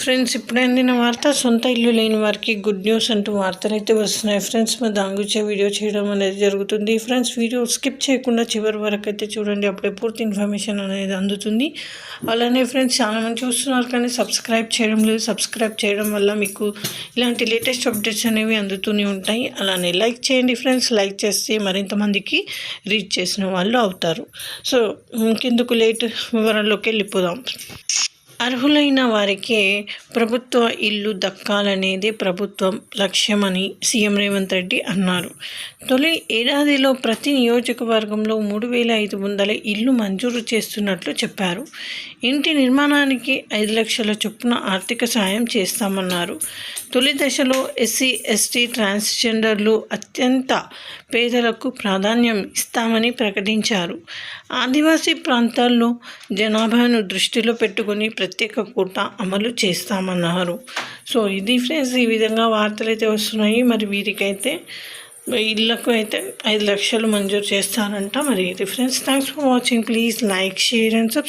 Friends ఇప్పుడు అందిన వార్త సొంత ఇల్లు లేని వారికి గుడ్ న్యూస్ అంటూ వార్తలు అయితే వస్తున్నాయి. ఫ్రెండ్స్ మా దాంగుచ్చే వీడియో చేయడం అనేది జరుగుతుంది. ఫ్రెండ్స్ వీడియో స్కిప్ చేయకుండా చివరి వరకు అయితే చూడండి. అప్పుడే పూర్తి ఇన్ఫర్మేషన్ అనేది అందుతుంది. అలానే ఫ్రెండ్స్ చాలామంది చూస్తున్నారు కానీ సబ్స్క్రైబ్ చేయడం లేదు. సబ్స్క్రైబ్ చేయడం వల్ల మీకు ఇలాంటి లేటెస్ట్ అప్డేట్స్ అనేవి అందుతూనే ఉంటాయి. అలానే లైక్ చేయండి ఫ్రెండ్స్ లైక్ చేస్తే మరింత మందికి రీచ్ చేసిన వాళ్ళు అవుతారు. సో ఇంకెందుకు లేట్ వివరాల్లోకి వెళ్ళిపోదాం. అర్హులైన వారికే ప్రభుత్వ ఇల్లు దక్కాలనేది ప్రభుత్వం లక్ష్యమని సీఎం రేవంత్ రెడ్డి అన్నారు. తొలి ఏడాదిలో ప్రతి నియోజకవర్గంలో మూడు వేల ఐదు వందల ఇల్లు మంజూరు చేస్తున్నట్లు చెప్పారు. ఇంటి నిర్మాణానికి ఐదు లక్షల చొప్పున ఆర్థిక సాయం చేస్తామన్నారు. తొలి దశలో ఎస్సీ ఎస్టీ ట్రాన్స్జెండర్లు అత్యంత పేదలకు ప్రాధాన్యం ఇస్తామని ప్రకటించారు. ఆదివాసీ ప్రాంతాల్లో జనాభాను దృష్టిలో పెట్టుకుని ప్రత్యేక కోట అమలు చేస్తామన్నారు. సో ఇది ఫ్రెండ్స్ ఈ విధంగా వార్తలు అయితే వస్తున్నాయి. మరి వీరికైతే ఇళ్ళకు అయితే ఐదు లక్షలు మంజూరు చేస్తారంట. మరి ఇది friends thanks for watching please like share and subscribe